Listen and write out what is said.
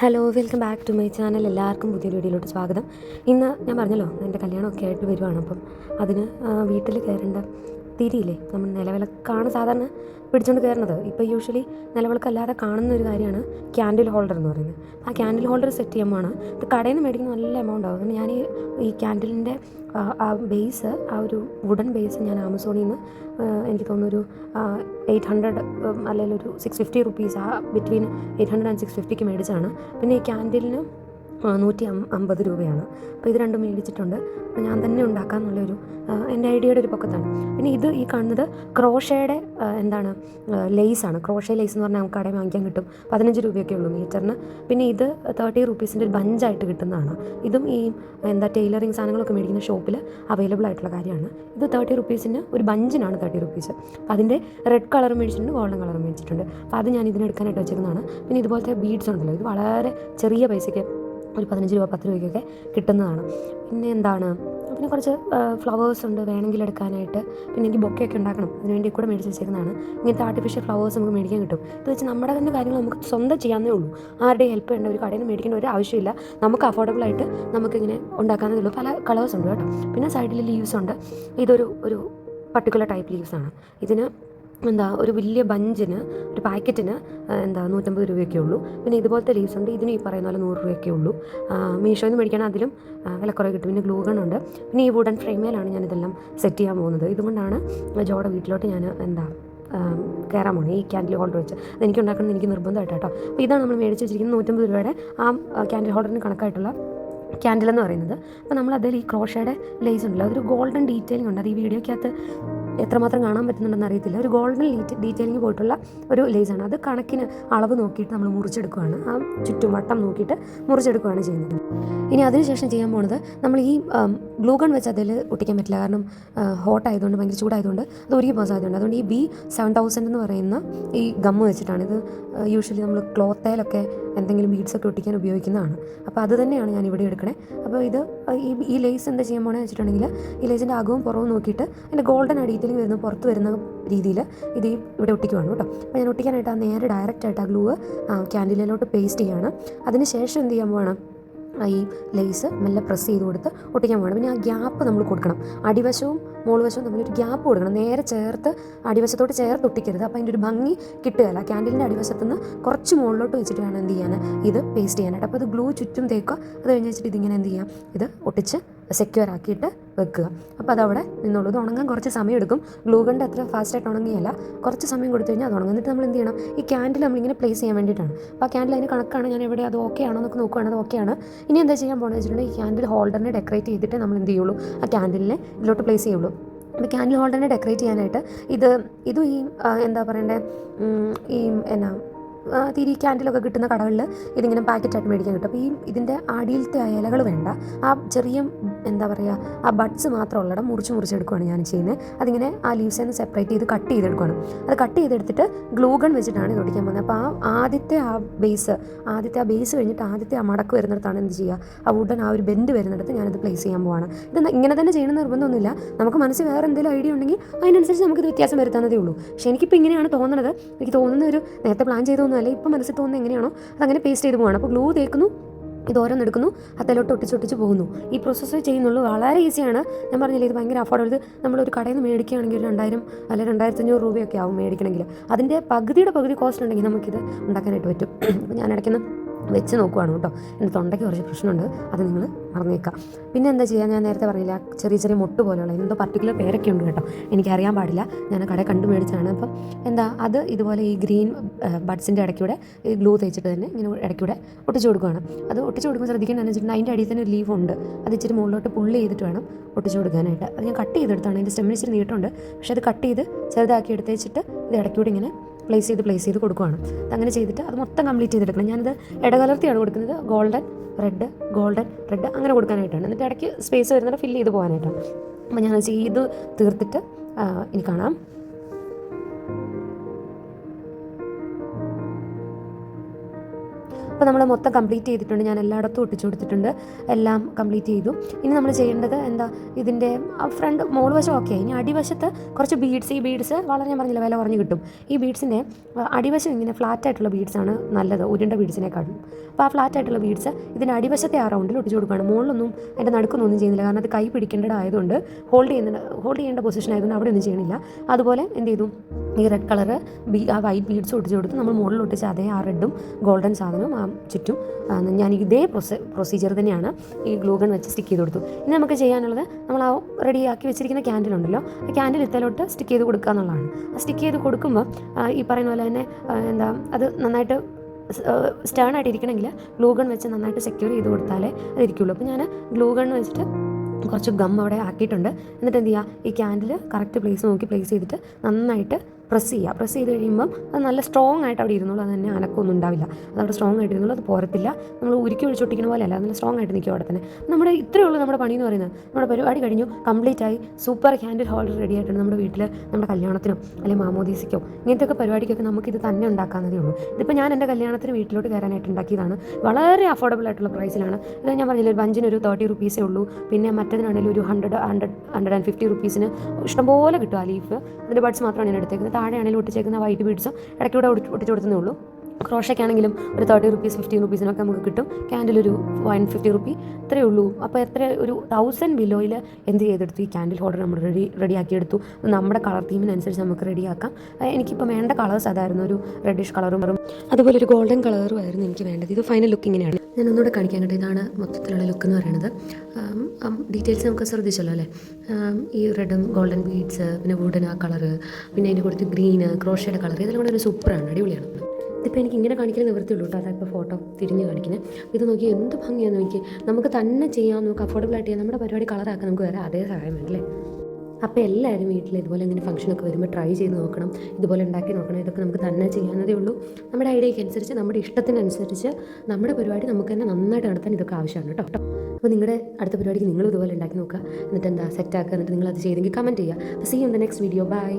Hello welcome back to my channel എല്ലാവർക്കും പുതിയ വീഡിയോയിലോട്ട് സ്വാഗതം. ഇന്ന് ഞാൻ പറഞ്ഞല്ലോ എന്റെ കല്യാണമൊക്കെ ആയിട്ട് വരുവാണ്. അപ്പം അതിന് വീട്ടിൽ കയറേണ്ട തിരിയില്ലേ? നമ്മൾ നിലവിളക്കാണ് സാധാരണ പിടിച്ചുകൊണ്ട് കയറുന്നത് ഇപ്പോൾ യൂഷ്വലി നിലവിളക്കല്ലാതെ കാണുന്ന ഒരു കാര്യമാണ് ക്യാൻഡിൽ ഹോൾഡർ എന്ന് പറയുന്നത്. ആ ക്യാൻഡിൽ ഹോൾഡർ സെറ്റ് ചെയ്യുമ്പോഴാണ് ഇത് കടയിൽ നിന്ന് മേടിക്കുന്ന നല്ല എമൗണ്ട് ആവും. അതുകൊണ്ട് ഞാൻ ഈ ക്യാൻഡിലിന്റെ ആ ബേസ് ആ ഒരു വുഡൻ ബേസ് ഞാൻ ആമസോണിൽ നിന്ന് എനിക്ക് തോന്നുന്നൊരു എയ്റ്റ് ഹൺഡ്രഡ് അല്ലെങ്കിൽ ഒരു സിക്സ് ഫിഫ്റ്റി റുപ്പീസ് ആ between eight hundred and six ഫിഫ്റ്റിക്ക് മേടിച്ചാണ് പിന്നെ ഈ ക്യാൻഡിലിന് നൂറ്റി അമ്പത് രൂപയാണ്. അപ്പോൾ ഇത് രണ്ടും മേടിച്ചിട്ടുണ്ട്. അപ്പോൾ ഞാൻ തന്നെ ഉണ്ടാക്കാമെന്നുള്ളൊരു എന്റെ ഐഡിയയുടെ ഒരു പൊക്കത്താണ്. പിന്നെ ഇത് ഈ കാണുന്നത് ക്രോഷയുടെ എന്താണ് ലേസാണ്. ക്രോഷേ ലെയ്സ് എന്ന് പറഞ്ഞാൽ നമുക്ക് കടയിൽ വാങ്ങിക്കാൻ കിട്ടും. പതിനഞ്ച് രൂപയൊക്കെ ഉള്ളൂ മീറ്ററിന്. പിന്നെ ഇത് തേർട്ടി റുപ്പീസിന്റെ ഒരു ബഞ്ചായിട്ട് കിട്ടുന്നതാണ്. ഇതും ഈ എന്താ ടൈലറിങ് സാധനങ്ങളൊക്കെ മേടിക്കുന്ന ഷോപ്പിൽ അവൈലബിൾ ആയിട്ടുള്ള കാര്യമാണ്. ഇത് തേർട്ടി റുപ്പീസിന് ഒരു ബഞ്ചിനാണ് തേർട്ടി റുപ്പീസ്. അപ്പോൾ അതിന്റെ റെഡ് കളർ മേടിച്ചിട്ടുണ്ട് ഗോൾഡൻ കളർ മേടിച്ചിട്ടുണ്ട്. അപ്പോൾ അത് ഞാൻ ഇതിനെടുക്കാനായിട്ട് വെച്ചിരുന്നതാണ് പിന്നെ ഇതുപോലത്തെ ബീഡ്സ് ഉണ്ടല്ലോ ഇത് വളരെ ചെറിയ പൈസയ്ക്ക് ഒരു പതിനഞ്ച് രൂപ പത്ത് രൂപയ്ക്കൊക്കെ കിട്ടുന്നതാണ്. പിന്നെ എന്താണ്? പിന്നെ കുറച്ച് ഫ്ലവേഴ്സ് ഉണ്ട് വേണമെങ്കിൽ എടുക്കാനായിട്ട്. പിന്നെ എനിക്ക് ബൊക്കെയൊക്കെ ഉണ്ടാക്കണം. അതിനുവേണ്ടി കൂടെ മേടിച്ച് വെച്ചേക്കുന്നതാണ്. ഇങ്ങനത്തെ ആർട്ടിഫിഷ്യൽ ഫ്ലവേഴ്സ് നമുക്ക് മേടിക്കാൻ കിട്ടും. ഇത് വെച്ച് നമ്മുടെ തന്നെ കാര്യങ്ങൾ നമുക്ക് സ്വന്തം ചെയ്യാവുന്നേ ഉള്ളൂ. ആരുടെയും ഹെൽപ്പ് വേണ്ട ഒരു കടയിൽ നിന്ന് മേടിക്കേണ്ട ഒരു ആവശ്യമില്ല. നമുക്ക് അഫോർഡബിൾ ആയിട്ട് നമുക്കിങ്ങനെ ഉണ്ടാക്കാവുന്നതേ ഉള്ളൂ. പല കളേഴ്സ് ഉണ്ട് കേട്ടോ. പിന്നെ സൈഡിൽ ലീവ്സ് ഉണ്ട്. ഇതൊരു ഒരു പർട്ടിക്കുലർ ടൈപ്പ് ലീവ്സ് ആണ്. ഇതിന് എന്താ ഒരു വലിയ ബഞ്ചിന് ഒരു പാക്കറ്റിന് എന്താ നൂറ്റമ്പത് രൂപയൊക്കെ ഉള്ളൂ. പിന്നെ ഇതുപോലത്തെ ലീവ്സ് ഉണ്ട് ഇതിന് ഈ പറയുന്ന പോലെ നൂറ് രൂപയൊക്കെ ഉള്ളൂ. മീഷോയിൽ നിന്ന് മേടിക്കാൻ അതിലും വിലക്കുറവ് കിട്ടും. പിന്നെ ഗ്ലൂ ഉണ്ട് പിന്നെ ഈ വുഡൻ ഫ്രെയിമിലാണ് ഞാൻ ഇതെല്ലാം സെറ്റ് ചെയ്യാൻ പോകുന്നത്. ഇതുകൊണ്ടാണ് ജോയുടെ വീട്ടിലോട്ട് ഞാൻ എന്താ കയറാൻ പോകുന്നത് ഈ ക്യാൻഡിൽ ഹോൾഡർ വെച്ച്. അതെനിക്ക് ഉണ്ടാക്കണം എനിക്ക് നിർബന്ധമായിട്ട് കേട്ടോ. അപ്പോൾ ഇതാണ് നമ്മൾ മേടിച്ച് വെച്ചിരിക്കുന്നത് നൂറ്റമ്പത് രൂപയുടെ ആ ക്യാൻഡിൽ ഹോൾഡറിന് കണക്കായിട്ടുള്ള ക്യാൻഡിൽ എന്ന് പറയുന്നത്. അപ്പോൾ നമ്മൾ അതിൽ ഈ ക്രോഷയുടെ ലേസ് ഉണ്ടല്ലോ. അതൊരു ഗോൾഡൻ ഡീറ്റെയിലിംഗ് ഉണ്ട്. അത് ഈ വീഡിയോയ്ക്കകത്ത് എത്രമാത്രം കാണാൻ പറ്റുന്നുണ്ടെന്ന് അറിയത്തില്ല. ഒരു ഗോൾഡൻ ലീറ്റ് ഡീറ്റെയിലിംഗ് പോയിട്ടുള്ള ഒരു ലേസാണ് അത് കണക്കിന് അളവ് നോക്കിയിട്ട് നമ്മൾ മുറിച്ചെടുക്കുകയാണ്. ആ ചുറ്റും വട്ടം നോക്കിയിട്ട് മുറിച്ചെടുക്കുകയാണ് ചെയ്യുന്നത്. ഇനി അതിനുശേഷം ചെയ്യാൻ പോണത് നമ്മൾ ഈ ഗ്ലൂ ഗൺ വെച്ച് അതിൽ ഒട്ടിക്കാൻ പറ്റില്ല. കാരണം ഹോട്ട് ആയതുകൊണ്ട് ഭയങ്കര ചൂടായതുകൊണ്ട് അത് ഒരുക്കി പോകാൻ സാധ്യതയുണ്ട് അതുകൊണ്ട് ഈ ബി സെവൻ തൗസൻഡ് എന്ന് പറയുന്ന ഈ ഗമ്മ് വെച്ചിട്ടാണ്. ഇത് യൂഷ്വലി നമ്മൾ ക്ലോത്തേലൊക്കെ എന്തെങ്കിലും ബീഡ്സൊക്കെ ഒട്ടിക്കാൻ ഉപയോഗിക്കുന്നതാണ്. അപ്പോൾ അത് തന്നെയാണ് ഞാൻ ഇവിടെ എടുക്കണേ. അപ്പോൾ ഇത് ഈ ഈ ലേസ് എന്താ ചെയ്യാൻ പോകണമെന്ന് വെച്ചിട്ടുണ്ടെങ്കിൽ ഈ ലേസിന്റെ അകവും പുറവും നോക്കിയിട്ട് അതിന്റെ ഗോൾഡൻ അടിയത്തിൽ വരുന്ന പുറത്ത് വരുന്ന രീതിയിൽ ഇത് ഇവിടെ ഒട്ടിക്കുവാണ് കേട്ടോ. അപ്പോൾ ഞാൻ ഒട്ടിക്കാനായിട്ട് ആ നേരെ ഡയറക്റ്റ് ആയിട്ട് ആ ഗ്ലൂ ക്യാൻഡിലിലോട്ട് പേസ്റ്റ് ചെയ്യാണ്. അതിന് ശേഷം എന്ത് ചെയ്യാൻ പോകണം ഈ ലേസ് മെല്ലെ പ്രസ് ചെയ്ത് കൊടുത്ത് ഒട്ടിക്കാൻ പോകണം പിന്നെ ആ ഗ്യാപ്പ് നമ്മൾ കൊടുക്കണം. അടിവശവും മുകൾവശവും തമ്മിലൊരു ഗ്യാപ്പ് കൊടുക്കണം. നേരെ ചേർത്ത് അടിവശത്തോട്ട് ചേർത്ത് ഒട്ടിക്കരുത്. അപ്പോൾ അതിന്റെ ഒരു ഭംഗി കിട്ടുകയല്ല. ക്യാൻഡിലിന്റെ അടിവശത്ത് നിന്ന് കുറച്ച് മുകളിലോട്ട് വെച്ചിട്ട് വേണം എന്ത് ചെയ്യാൻ? ഇത് പേസ്റ്റ് ചെയ്യാനായിട്ട്. അപ്പോൾ അത് ഗ്ലൂ ചുറ്റും തേക്കുക. അത് കഴിഞ്ഞ് വെച്ചിട്ട് ഇതിങ്ങനെ എന്ത് ചെയ്യാം? ഇത് ഒട്ടിച്ച് സെക്യൂർ ആക്കിയിട്ട് വെക്കുക. അപ്പോൾ അതവിടെ നിന്നുള്ളൂ ഇത് ഉണങ്ങാൻ കുറച്ച് സമയം എടുക്കും. ഗ്ലൂ ഗണ്ട് അത്ര ഫാസ്റ്റായിട്ട് ഉണങ്ങിയല്ല. കുറച്ച് സമയം കൊടുത്തു കഴിഞ്ഞാൽ അത് ഉണങ്ങുന്നിട്ട് നമ്മൾ എന്ത് ചെയ്യണം? ഈ ക്യാൻഡിൽ നമ്മളിങ്ങനെ പ്ലേസ് ചെയ്യാൻ വേണ്ടിയിട്ടാണ്. അപ്പോൾ ആ ക്യാൻഡിൽ അതിന് കണക്കാണ്. ഞാൻ എവിടെ അത് ഓക്കെ ആണോ എന്നൊക്കെ നോക്കുകയാണ് അത് ഓക്കെയാണ് ഇനി എന്താ ചെയ്യാൻ പോകുന്നത് വെച്ചിട്ടുണ്ടെങ്കിൽ ഈ ക്യാൻഡിൽ ഹോൾഡറിനെ ഡെക്കറേറ്റ് ചെയ്തിട്ട് നമ്മൾ എന്ത് ചെയ്യുള്ളൂ? ആ ക്യാൻഡിലിനെ ഇതിലോട്ട് പ്ലേസ് ചെയ്യുള്ളൂ. അപ്പോൾ ക്യാൻഡിൽ ഹോൾഡറിനെ ഡെക്കറേറ്റ് ചെയ്യാനായിട്ട് ഇത് ഇതും ഈ എന്താ പറയണ്ടേ? ഈ എന്നാ തിരി ക്യാൻഡിലൊക്കെ കിട്ടുന്ന കടകളിൽ ഇതിങ്ങനെ പാക്കറ്റായിട്ട് മേടിക്കാൻ കിട്ടും. അപ്പോൾ ഈ ഇതിന്റെ അടിയിലത്തെ ഇലകൾ വേണ്ട. ആ ചെറിയ എന്താ പറയുക ആ ബഡ്സ് മാത്രം ഉള്ളിടം മുറിച്ച് മുറിച്ചെടുക്കുകയാണ് ഞാൻ ചെയ്യുന്നത് അതിങ്ങനെ ആ ലീവ്സിൽ നിന്ന് സെപ്പറേറ്റ് ചെയ്ത് കട്ട് ചെയ്തെടുക്കുകയാണ് അത് കട്ട് ചെയ്തെടുത്തിട്ട് ഗ്ലൂഗൺ വെച്ചിട്ടാണ് ഇത് ഒടിക്കാൻ പോകുന്നത്. അപ്പോൾ ആ ആദ്യത്തെ ആ ബേസ് ആദ്യത്തെ ആ ബേസ് കഴിഞ്ഞിട്ട് ആദ്യത്തെ ആ മടക്ക് വരുന്നിടത്താണ് എന്ത് ചെയ്യുക? ആ വുഡൻ ആ ഒരു ബെൻഡ് വരുന്നിടത്ത് ഞാനത് പ്ലേസ് ചെയ്യാൻ പോവാണ്. ഇത് ഇങ്ങനെ തന്നെ ചെയ്യണം നിർബന്ധമൊന്നുമില്ല. നമുക്ക് മനസ്സിൽ വേറെ എന്തെങ്കിലും ഐഡിയ ഉണ്ടെങ്കിൽ അതിനനുസരിച്ച് നമുക്ക് ഇത് വ്യത്യാസം വരുത്താവുന്നതേ ഉള്ളൂ. പക്ഷേ എനിക്കിപ്പോൾ ഇങ്ങനെയാണ് തോന്നുന്നത് എനിക്ക് തോന്നുന്ന ഒരു നേരത്തെ പ്ലാൻ ചെയ്തൊന്നുമല്ല ഇപ്പം മനസ്സിൽ തോന്നുന്നത് എങ്ങനെയാണോ അതങ്ങനെ പേസ്റ്റ് ചെയ്ത് പോവാണ്. അപ്പോൾ ഗ്ലൂ തേക്കുന്നു ഇത് ഓരോന്ന് എടുക്കുന്നു അതിലോട്ട് ഒട്ടിച്ചൊട്ടിച്ച് പോകുന്നു. ഈ പ്രോസസ്സ് ചെയ്യുന്നുള്ളൂ. വളരെ ഈസിയാണ് ഞാൻ പറഞ്ഞില്ലേ ഇത് ഭയങ്കര അഫോർഡബിൾ നമ്മളൊരു കടയിൽ നിന്ന് മേടിക്കുകയാണെങ്കിൽ ഒരു രണ്ടായിരം അല്ലെ രണ്ടായിരത്തി അഞ്ഞൂറ് രൂപയൊക്കെ ആവും മേടിക്കണമെങ്കിൽ. അതിന്റെ പകുതിയുടെ പകുതി കോസ്റ്റ് ഉണ്ടെങ്കിൽ നമുക്കിത് ഉണ്ടാക്കാനായിട്ട് പറ്റും. ഞാൻ ഇടയ്ക്കുന്ന വെച്ച് നോക്കുവാണ് കേട്ടോ. എന്റെ തൊണ്ടയ്ക്ക് കുറച്ച് പ്രശ്നമുണ്ട്. അത് നിങ്ങൾ മറന്നേക്കാം. പിന്നെ എന്താ ചെയ്യുക ഞാൻ നേരത്തെ പറഞ്ഞില്ല ചെറിയ ചെറിയ മുട്ട് പോലെയുള്ള എന്തോ പർട്ടിക്കുലർ പേരൊക്കെ ഉണ്ട് കേട്ടോ. എനിക്കറിയാൻ പാടില്ല. ഞാൻ കട കണ്ടു മേടിച്ചാണ് അപ്പം എന്താ അത് ഇതുപോലെ ഈ ഗ്രീൻ ബഡ്സിന്റെ ഇടയ്ക്കൂടെ ഈ ഗ്ലൂ തേച്ചിട്ട് തന്നെ ഇങ്ങനെ ഇടയ്ക്കൂടെ ഒട്ടിച്ചു കൊടുക്കുകയാണ് അത് ഒട്ടിച്ചു കൊടുക്കുമ്പോൾ ശ്രദ്ധിക്കേണ്ടതെന്ന് വെച്ചിട്ടുണ്ടെങ്കിൽ അതിന്റെ അടിയിൽ തന്നെ ഒരു ലീഫ് ഉണ്ട്. അത് ഇച്ചിരി മുകളിലോട്ട് പുള്ളി ചെയ്തിട്ട് വേണം ഒട്ടിച്ചു കൊടുക്കാനായിട്ട്. അത് ഞാൻ കട്ട് ചെയ്തെടുത്താണ്. അതിന്റെ സ്റ്റെമ്മിന് ഇച്ചിരി നീട്ടുണ്ട് പക്ഷേ അത് കട്ട് ചെയ്ത് ചെറുതാക്കി എടുത്തേച്ചിട്ട് ഇത് ഇടയ്ക്കൂടെ ഇങ്ങനെ പ്ലേസ് ചെയ്ത് പ്ലേസ് ചെയ്ത് കൊടുക്കുകയാണ് അങ്ങനെ ചെയ്തിട്ട് അത് മൊത്തം കംപ്ലീറ്റ് ചെയ്തെടുക്കണം. ഞാനത് ഇടകലർത്തിയാണ് കൊടുക്കുന്നത്. ഗോൾഡൻ റെഡ് ഗോൾഡൻ റെഡ് അങ്ങനെ കൊടുക്കാനായിട്ടാണ്. എന്നിട്ട് ഇടയ്ക്ക് സ്പേസ് വരുന്നത് ഫില്ല് ചെയ്ത് പോകാനായിട്ടാണ്. അപ്പോൾ ഞാൻ ചെയ്ത് തീർത്തിട്ട് ഇനി കാണാം. അപ്പോൾ നമ്മൾ മൊത്തം കംപ്ലീറ്റ് ചെയ്തിട്ടുണ്ട്. ഞാൻ എല്ലായിടത്തും ഒട്ടിച്ചു കൊടുത്തിട്ടുണ്ട്. എല്ലാം കംപ്ലീറ്റ് ചെയ്തു. ഇനി നമ്മൾ ചെയ്യേണ്ടത് എന്താ? ഇതിന്റെ ഫ്രണ്ട് മോൾ വശം ഓക്കെ ഇനി അടിവശത്ത് കുറച്ച് ബീഡ്സ് ഈ ബീഡ്സ് വളരെ ഞാൻ പറഞ്ഞില്ല വില കുറഞ്ഞ് കിട്ടും. ഈ ബീഡ്സിന്റെ അടിവശം ഇങ്ങനെ ഫ്ലാറ്റ് ആയിട്ടുള്ള ബീഡ്സാണ് നല്ലത് ഉരുണ്ട ബീഡ്സിനെക്കാളും അപ്പോൾ ആ ഫ്ലാറ്റ് ആയിട്ടുള്ള ബീഡ്സ് ഇതിന്റെ അടിവശത്തെ ആ റൗണ്ടിൽ ഒട്ടിച്ചു കൊടുക്കുകയാണ്. മുകളിലൊന്നും അതിന്റെ നടുക്കൊന്നും ചെയ്യുന്നില്ല. കാരണം അത് കൈ പിടിക്കേണ്ടതായതുകൊണ്ട് ഹോൾഡ് ചെയ്യുന്ന ഹോൾഡ് ചെയ്യേണ്ട പൊസിഷൻ ആയതുകൊണ്ട് അവിടെ ഒന്നും ചെയ്യണില്ല. അതുപോലെ എന്ത് ചെയ്തു? ഈ റെഡ് കളർ ബീ ആ വൈറ്റ് ബീഡ്സ് ഒട്ടിച്ചു കൊടുത്ത് നമ്മൾ മുകളിൽ ഒട്ടിച്ച് അതേ ആ റെഡും ഗോൾഡൻ സാധനവും ആ ചുറ്റും ഞാൻ ഇതേ പ്രൊസ പ്രൊസീജിയർ തന്നെയാണ് ഈ ഗ്ലൂഗൺ വെച്ച് സ്റ്റിക്ക് ചെയ്ത് കൊടുത്തു ഇനി നമുക്ക് ചെയ്യാനുള്ളത് നമ്മൾ ആ റെഡിയാക്കി വെച്ചിരിക്കുന്ന ക്യാൻഡിൽ ഉണ്ടല്ലോ ആ ക്യാൻഡിൽ ഇത്തലോട്ട് സ്റ്റിക്ക് ചെയ്ത് കൊടുക്കുക എന്നുള്ളതാണ്. ആ സ്റ്റിക്ക് ചെയ്ത് കൊടുക്കുമ്പോൾ ഈ പറയുന്ന പോലെ തന്നെ എന്താ അത് നന്നായിട്ട് സ്റ്റേൺ ആയിട്ട് ഇരിക്കണമെങ്കിൽ ഗ്ലൂഗൺ വെച്ച് നന്നായിട്ട് സെക്യൂർ ചെയ്ത് കൊടുത്താലേ അത് ഇരിക്കുള്ളൂ അപ്പോൾ ഞാൻ ഗ്ലൂഗൺ വെച്ചിട്ട് കുറച്ച് ഗം അവിടെ ആക്കിയിട്ടുണ്ട്. എന്നിട്ട് എന്ത് ചെയ്യുക ഈ ക്യാൻഡിൽ കറക്റ്റ് പ്ലേസ് നോക്കി പ്ലേസ് ചെയ്തിട്ട് നന്നായിട്ട് പ്രസ് ചെയ്യുക. പ്രസ് ചെയ്ത് കഴിയുമ്പം അത് നല്ല സ്ട്രോങ് ആയിട്ട് അവിടെ ഇരുന്നുള്ളൂ അത് തന്നെ അനക്കമൊന്നും ഉണ്ടാവില്ല. അത് അവിടെ സ്ട്രോങ് ആയിട്ട് ഇരുന്നുള്ളൂ അത് പോരത്തില്ല. നമ്മൾ ഉരുക്കി ഒഴിച്ചൊട്ടിക്കുന്ന പോലെയല്ല. നല്ല സ്ട്രോങ് ആയിട്ട് നിൽക്കും അവിടെ തന്നെ. നമ്മുടെ ഇത്രയേ ഉള്ളൂ നമ്മുടെ പണി എന്ന് പറയുന്നത്. നമ്മുടെ പരിപാടി കഴിഞ്ഞു. കംപ്ലീറ്റ് ആയി. സൂപ്പർ ഹാൻഡിൽ ഹോൾഡർ റെഡി ആയിട്ടുണ്ട് നമ്മുടെ വീട്ടിൽ നമ്മുടെ കല്യാണത്തിനോ അല്ലെങ്കിൽ മാമോദീസിക്കോ ഇങ്ങനത്തെയൊക്കെ പരിപാടിക്കൊക്കെ നമുക്കിത് തന്നെ ഉണ്ടാക്കാവുന്നതേ ഉള്ളൂ. ഇതിപ്പോൾ ഞാൻ എന്റെ കല്യാണത്തിന് വീട്ടിലോട്ട് കയറാനായിട്ട് ഉണ്ടാക്കിയതാണ്. വളരെ അഫോർഡബിൾ ആയിട്ടുള്ള പ്രൈസിലാണ് ഇത് ഞാൻ പറഞ്ഞില്ല ഒരു ബഞ്ചിന് ഒരു തേർട്ടി റുപ്പീസേ ഉള്ളൂ. പിന്നെ മറ്റേതിനാണെങ്കിലും ഒരു hundred hundred hundred and fifty റുപ്പീസിന് ഇഷ്ടംപോലെ കിട്ടും ആ ലീഫ് അതിന്റെ ബഡ്സ് മാത്രമാണ് ഞാൻ എടുത്തേക്കുന്നത്. താഴെയാണെങ്കിലും ഒട്ടിച്ചേക്കുന്ന വൈറ്റ് ബീഡ്സും ഇടയ്ക്കൂടെ ഒട്ടി- കൊടുത്തേ ഉള്ളൂ. ക്രോഷയ്ക്കാണെങ്കിലും ഒരു തേർട്ടി റുപ്പീസ് ഫിഫ്റ്റീൻ റുപ്പീസിനൊക്കെ നമുക്ക് കിട്ടും. ക്യാൻഡിൽ ഒരു വൺ ഫിഫ്റ്റി റുപ്പി ഇത്രയേ ഉള്ളൂ. അപ്പോൾ എത്ര ഒരു തൗസൻഡ് ബിലോയിൽ എന്ത് ചെയ്തെടുത്തു? ഈ ക്യാൻഡിൽ ഹോൾഡർ നമ്മൾ റെഡി റെഡിയാക്കിയെടുത്തു നമ്മുടെ കളർ തീമിനനുസരിച്ച് നമുക്ക് റെഡിയാക്കാം എനിക്കിപ്പോൾ വേണ്ട കളേഴ്സ് അതായിരുന്നു ഒരു റെഡിഷ് കളറും അതുപോലെ ഒരു ഗോൾഡൻ കളറും ആയിരുന്നു എനിക്ക് വേണ്ടത്. ഇത് ഫൈനൽ ലുക്ക് ഇങ്ങനെയാണ്. ഞാൻ ഒന്നുകൂടെ കാണിക്കാൻ കേട്ടോ ഇതാണ് മൊത്തത്തിലുള്ള ലുക്ക് എന്ന് പറയുന്നത്. ഡീറ്റെയിൽസ് നമുക്ക് ശ്രദ്ധിച്ചല്ലോ അല്ലേ? ഈ റെഡും ഗോൾഡൻ ബീഡ്സ് പിന്നെ വുഡൻ ആ കളറ് പിന്നെ അതിന്റെ കൊടുത്ത് ഗ്രീന് ക്രോഷയുടെ കളർ ഇതെല്ലാം കൂടെ ഒരു സൂപ്പറാണ് അടിപൊളിയാണ്. ഇതിപ്പോൾ എനിക്ക് ഇങ്ങനെ കാണിക്കാൻ നിവൃത്തിയുള്ളൂ കേട്ടോ. ഇപ്പോൾ ഫോട്ടോ തിരിഞ്ഞ് കാണിക്കുന്നത് ഇത് നോക്കി എന്ത് ഭംഗിയാന്ന് നോക്കി. നമുക്ക് തന്നെ ചെയ്യാം നമുക്ക് അഫോർഡബിൾ ആയിട്ട് ചെയ്യാം. നമ്മുടെ പരിപാടി കളറാക്കാൻ നമുക്ക് വേറെ അതേ സഹായം വേണ്ടല്ലേ അപ്പോൾ എല്ലാവരും വീട്ടിൽ ഇതുപോലെ ഇങ്ങനെ ഫംഗ്ഷനൊക്കെ വരുമ്പോൾ ട്രൈ ചെയ്ത് നോക്കണം. ഇതുപോലെ ഉണ്ടാക്കി നോക്കണം. ഇതൊക്കെ നമുക്ക് തന്നെ ചെയ്യാവുന്നതേ ഉള്ളൂ. നമ്മുടെ ഐഡിയയ്ക്ക് അനുസരിച്ച് നമ്മുടെ ഇഷ്ടത്തിനനുസരിച്ച് നമ്മുടെ പരിപാടി നമുക്ക് തന്നെ നന്നായിട്ട് നടത്താൻ ഇതൊക്കെ ആവശ്യമാണ് കേട്ടോ. അപ്പോൾ നിങ്ങളുടെ അടുത്ത പരിപാടിക്ക് നിങ്ങൾ ഇതുപോലെ ഉണ്ടാക്കി നോക്കുക. എന്നിട്ട് എന്താ സെറ്റാക്കുക എന്നിട്ട് നിങ്ങൾ അത് ചെയ്തെങ്കിൽ കമന്റ് ചെയ്യുക. See on the next video bye